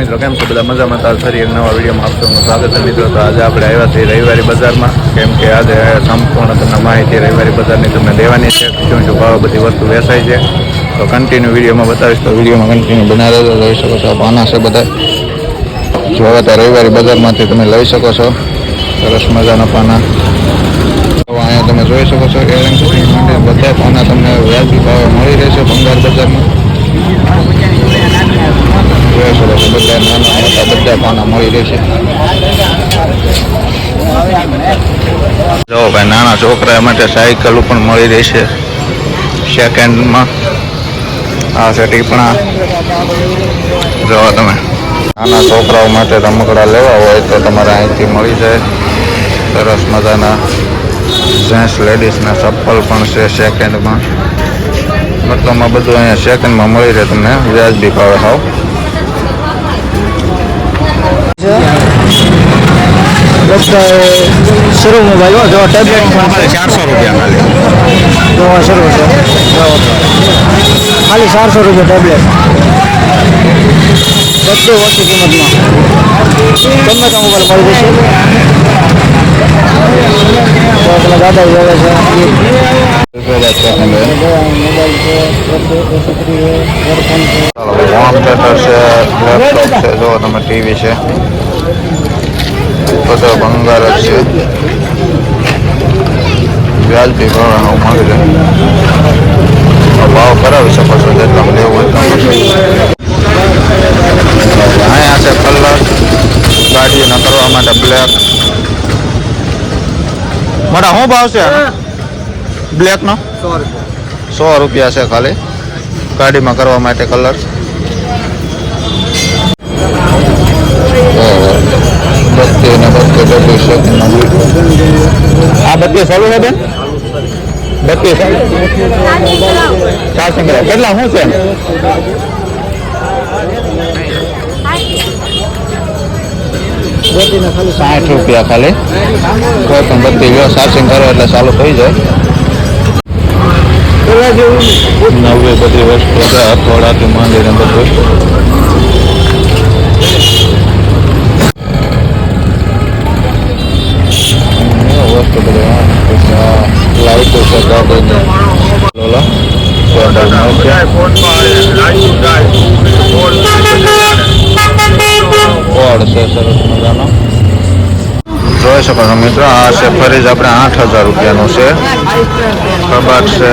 મિત્રો, કેમ છો? બધા મજામાં? તાર ફરી એક નવા વિડીયોમાં આપશો સ્વાગત છે મિત્રો. તો આજે આપણે આવ્યા છીએ રવિવારી બજારમાં. કેમ કે આજે સંપૂર્ણ તમને માહિતી રવિવારી બજારની તમને દેવાની છે. શું શું ભાવ બધી વસ્તુ વેચાય છે. તો કન્ટિન્યુ વિડીયોમાં બતાવીશ. તો વિડીયોમાં કન્ટિન્યુ બનાવી લઈ શકો છો પાના છે બધા. જો હવે રવિવારી બજારમાંથી તમે લઈ શકો છો. સરસ મજાના પાના. અહીંયા તમે જોઈ શકો છો એરિંગ બધા પાના તમને વ્યાજબી ભાવે મળી રહેશે ભંગાર બજારમાં. જોઈ શકો છો નાના બધા પાના મળી રહેશે જો ભાઈ, નાના છોકરા માટે સાયકલ પણ મળી રહેશે સેકન્ડમાં આ છે ટીપણા જો તમે. નાના છોકરાઓ માટે રમકડા લેવા હોય તો તમારે અહીંથી મળી જાય. સરસ મજાના જેન્ટ્સ લેડીઝના ચપ્પલ પણ છે સેકન્ડમાં મતલબમાં બધું અહીંયા સેકન્ડમાં મળી રહે તમને. વ્યાજબી ભાવે, હાવ. શરૂ મોબાઈલ જો ટેબ્લેટ પણ ચારસો રૂપિયા જો શરૂ છે. ખાલી ચારસો રૂપિયા ટેબ્લેટ બધું ઓછી કિંમતમાં. ગમે તે મોબાઈલ મળી જશે તો પેલા દાદા જોડે છે. મોબાઈલ છે હોમ થિયેટર છે લેપટોપ છે જો તમે ટીવી છે બધો ભંગાર છે વ્યાજબી ભાવે મળી રહે ભાવ કરાવી શકો છો જે તમે લેવું અહીંયા છે કલર ગાડીઓના કરવા માટે બ્લેક મોટા શું ભાવ છે? બ્લેકનો સો રૂપિયા છે ખાલી. ગાડીમાં કરવા માટે કલર. આ બત્તી ચાલુ છે બેન? બત્તી ચાર સંગ્રહ કેટલા શું છે? સાઠ રૂપિયા ખાલી. કોઈ પણ બત્તી ચાર્જિંગ કરો એટલે ચાલુ થઈ જાય. પેલા જેવું નવે બધી વસ્તુ છે હથોડાથી માંડીને બધું. બધું લાઈટો છે ગાડીની લોલા પેન્ડલ મળશે કોડ છે, સરસ મજાનો. જોઈ શકો છો મિત્રો, આ છે ફરીજ, આપણે આઠ હજાર રૂપિયાનું છે. કબાટ છે.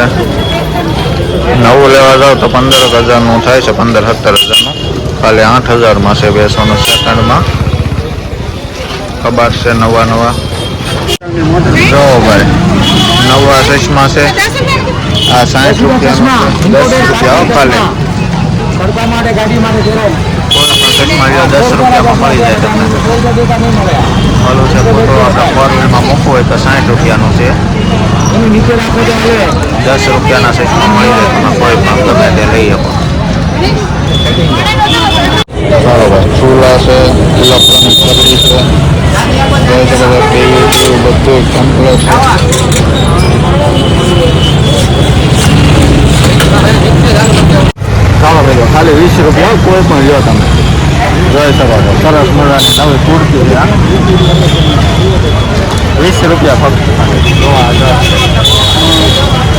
નવું લેવા જાવ તો પંદર હજારનું થાય છે, પંદર સત્તર હજારનું. ખાલી આઠ હજારમાં છે બેસવાનું સેકન્ડમાં. કબાટ છે નવા નવા. જો ભાઈ, નવા ચશ્મા છે. આ સાઠ રૂપિયાનું છે. દસ રૂપિયા ખાલી. દસ રૂપિયામાં મળી જાય તમને. ઓલું છે, ફોટો ફોર વ્હીલમાં મૂકવું હોય તો સાઠ રૂપિયાનું છે એની નીચે રાખો તો હાલે દસ રૂપિયાના ચશ્મા મળી જાય તમે કોઈ પણ ગમે તે લઈ શકો બરાબર ચૂલા છે ઇલેક્ટ્રોનિક સર્વિસ છે જોઈ શકો છો ટીવી ટીવી બધું કમ્પ્લેટ છે ચાલો ભાઈ ખાલી વીસ રૂપિયા કોઈ પણ લ્યો તમે જોઈ શકો છો સરસ મજાની નવી કુર્તી છે આ. વીસ રૂપિયા ફક્ત.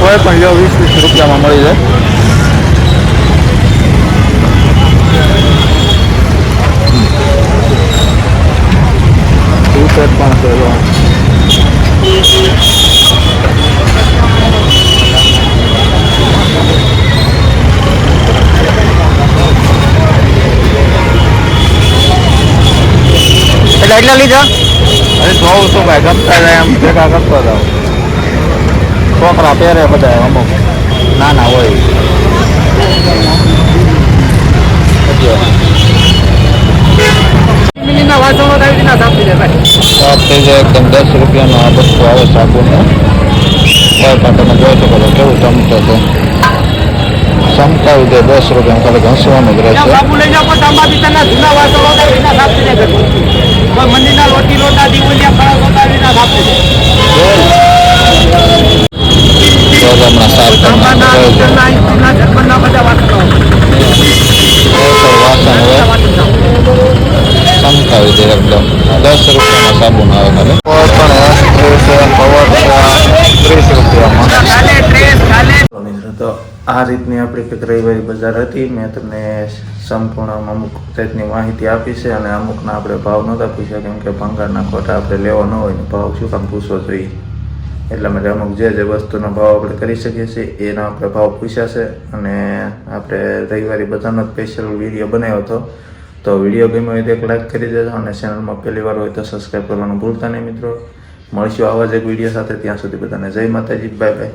કોઈ પણ લો વીસ વીસ રૂપિયામાં મળી જાય પણ છે. એટલે એટલા લીધા જોઉં છું ભાઈ ગમતા જાય એમ ભેગા કરતો જાઉં છોકરા પહેરે બધા અમુક. નાના હોય. સાફ થઈ જાય એકદમ દસ રૂપિયાનો આ વસ્તુ આવે સાબુનો. પણ તમે જોઈ શકો છો કેવું ચમકે છે. ચમકાવી દે દસ રૂપિયા ખાલી ઘસવાનું જ રહેશે. મંદિરના લોટી લોટા દીવલિયા ફળા લોટા આવી રીતના સાફ થઈ જાય તો જ હમણાં સાફ તાંબાના કરવાનું છે એકદમ. દસ રૂપિયામાં સાબુન આવે ખાલી. પણ ત્રીસ રૂપિયામાં કાલે ડ્રેસ કાલે તો મિત્રો તો આ રીતની આપણી કંઈક રવિવારી બજાર હતી. મેં તમને સંપૂર્ણ અમુક ટાઈપની માહિતી આપી છે અને અમુકના આપણે ભાવ નહોતા પૂછ્યા, કેમ કે ભંગારના ખોટા આપણે લેવા ન હોય ભાવ શું કામ પૂછવો જોઈએ. એટલા માટે અમુક જે જે વસ્તુનો ભાવ આપણે કરી શકીએ છીએ, એના આપણે ભાવ પૂછ્યા છે. અને આપણે રવિવારી બજારનો સ્પેશિયલ વીડિયો બનાવ્યો હતો. તો વીડિયો ગમ્યો હોય તો એક લાઈક કરી દેજો અને ચેનલમાં પહેલી વાર હોય તો સબસ્ક્રાઈબ કરવાનું ભૂલતા નહીં મિત્રો. મળશું આવા જ એક વીડિયો સાથે. ત્યાં સુધી બધાને જય માતાજી. Bye bye